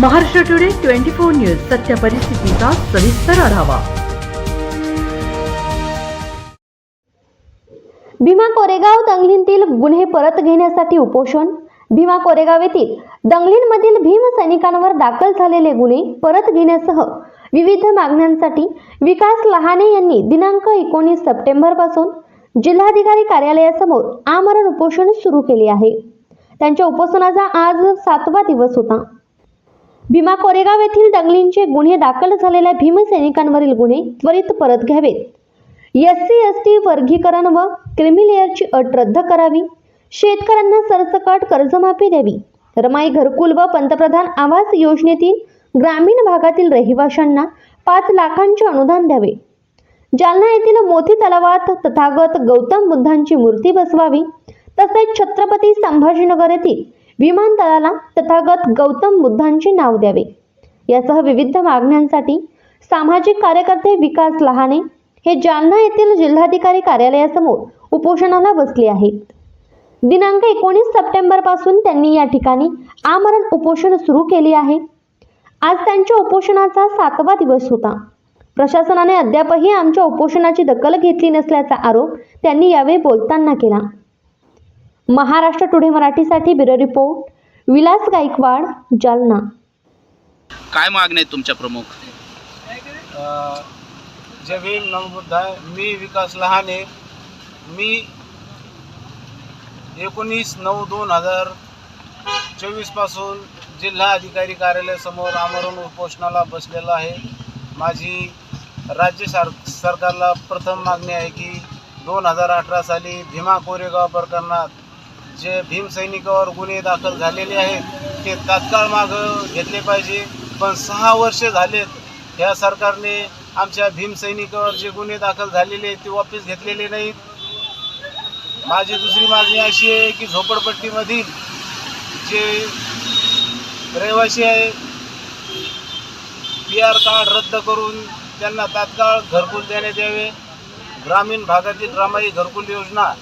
Maharashtra today twenty four news सत्य परिस्थितीचा सविस्तर आढावा. भीमा कोरेगाव दंगलींतील गुन्हे परत घेण्यासाठी उपोषण. भीमा कोरेगाव येथील दंगलींमधील भीम सैनिकांवर दाखल झालेले गुन्हे परत घेण्यासह विविध मागण्यांसाठी विकास लहाने यांनी दिनांक एकोणीस सप्टेंबरपासून जिल्हाधिकारी कार्यालयासमोर आमरण उपोषण सुरू केले आहे. त्यांच्या उपोषणाचा आज सातवा दिवस होता. भीमा कोरेगाव येथील दंगलींचे गुन्हे दाखल झालेल्या भीमसैनिकांवरील गुन्हे त्वरित परत घ्यावेत. एस सी एस टी वर्गीकरण व क्रिमिलेअरची अट रद्द करावी. शेतकऱ्यांना सरसकट कर्जमाफी द्यावी. रमाई घरकुल व पंतप्रधान आवास योजनेतील ग्रामीण भागातील रहिवाशांना पाच लाखांचे अनुदान द्यावे. जालना येथील मोती तलावात तथागत गौतम बुद्धांची मूर्ती बसवावी. तसेच छत्रपती संभाजीनगर येथील विमानतळाला तथागत गौतम बुद्धांचे नाव द्यावे. यासह विविध मागण्यांसाठी सामाजिक कार्यकर्ते विकास लहाने हे जालना येथील जिल्हाधिकारी कार्यालयासमोर उपोषणाला बसले आहेत. दिनांक एकोणीस सप्टेंबरपासून त्यांनी या ठिकाणी आमरण उपोषण सुरू केले आहे. आज त्यांच्या उपोषणाचा सातवा दिवस होता. प्रशासनाने अद्यापही आमच्या उपोषणाची दखल घेतली नसल्याचा आरोप त्यांनी यावेळी बोलताना केला. महाराष्ट्र टुडे मराठीसाठी ब्युरो रिपोर्ट विलास गायकवाड जालना. काय मागण्या आहेत तुमच्या प्रमुख? अ, जय भीम नमबुद्धाय मी विकास लहाने मी एकोणीस नऊ दोन हजार चोवीसपासून जिल्हा अधिकारी कार्यालयासमोर आमरण उपोषणाला बसलेला आहे. माझी राज्य सर सरकारला प्रथम मागणी आहे की दोन हजार अठरा साली भीमा कोरेगाव प्रकरणात जे भीमसैनिकावर गुन्हे दाखल झालेले आहेत ते तात्काळ मागं घेतले पाहिजे. पण सहा वर्ष झालेत ह्या सरकारने आमच्या भीमसैनिकावर जे गुन्हे दाखल झालेले आहेत ते वापस घेतलेले नाहीत. माझी दुसरी मागणी अशी आहे की झोपडपट्टीमधील जे रहिवासी आहे पी आर कार्ड रद्द करून त्यांना तात्काळ घरकुल देण्यात यावे. ग्रामीण भागातील ग्रामाई घरकुल योजना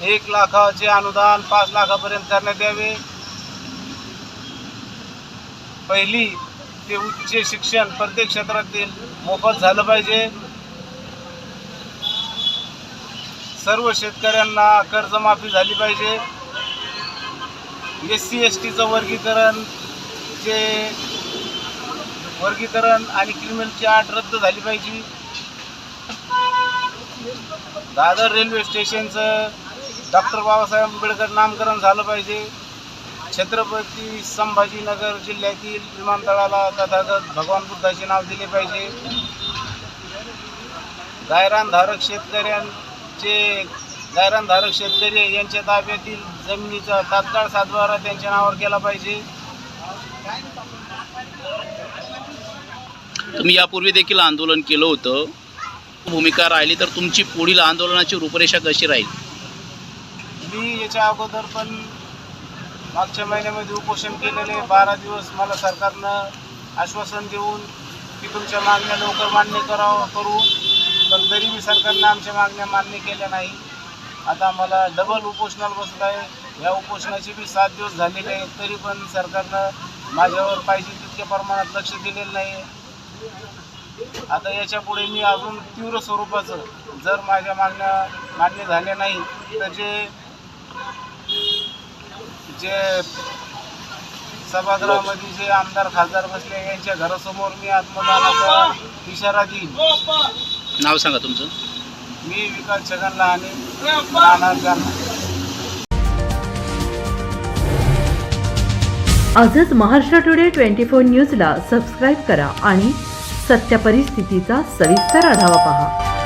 एक लाखाचे अनुदान पाच लाखापर्यंत करण्यात यावे. पहिली ते उच्च शिक्षण प्रत्येक क्षेत्रातील मोफत झालं पाहिजे. सर्व शेतकऱ्यांना कर्जमाफी झाली पाहिजे. एस सी एस टीचं वर्गीकरण जे वर्गीकरण आणि क्रिमिनलची आट रद्द झाली पाहिजे. दादर रेल्वे स्टेशनचं डॉक्टर बाबासाहेब आंबेडकर नामकरण झालं पाहिजे. छत्रपती संभाजीनगर जिल्ह्यातील विमानतळाला तथागत भगवान बुद्धाचे नाव दिले पाहिजे. गायरानधारक शेतकऱ्यांचे गायरानधारक शेतकरी यांच्या ताब्यातील जमिनीचा तात्काळ सातबारा त्यांच्या नावावर केला पाहिजे. तुम्ही यापूर्वी देखील आंदोलन केलं होतं. भूमिका राहिली तर तुमची पुढील आंदोलनाची रूपरेषा कशी राहील? मी याच्या अगोदर पण मागच्या महिन्यामध्ये उपोषण केलेले बारा दिवस मला सरकारनं आश्वासन देऊन की तुमच्या मागण्या लवकर मान्य करावं करू. पण तरी मी सरकारनं आमच्या मागण्या मान्य केल्या नाही. आता मला डबल उपोषणाला बसत आहे या उपोषणाचे बी सात दिवस झालेले आहेत. तरी पण सरकारनं माझ्यावर पाहिजे तितक्या प्रमाणात लक्ष दिलेलं नाही. आता याच्यापुढे मी अजून तीव्र स्वरूपाचं जर माझ्या मागण्या मान्य झाल्या नाही तर जे जे सभागृहामध्ये जे आमदार खासदार बसले यांच्या घरासमोर मी आत्मदानाचा इशारा देईन. नाव सांगा तुमचं. मी विकास छगन लहाने राहणार जालना आजच महाराष्ट्र टुडे ट्वेंटी फोर न्यूजला सबस्क्राईब करा आणि सत्य परिस्थितीचा सविस्तर आढावा पहा.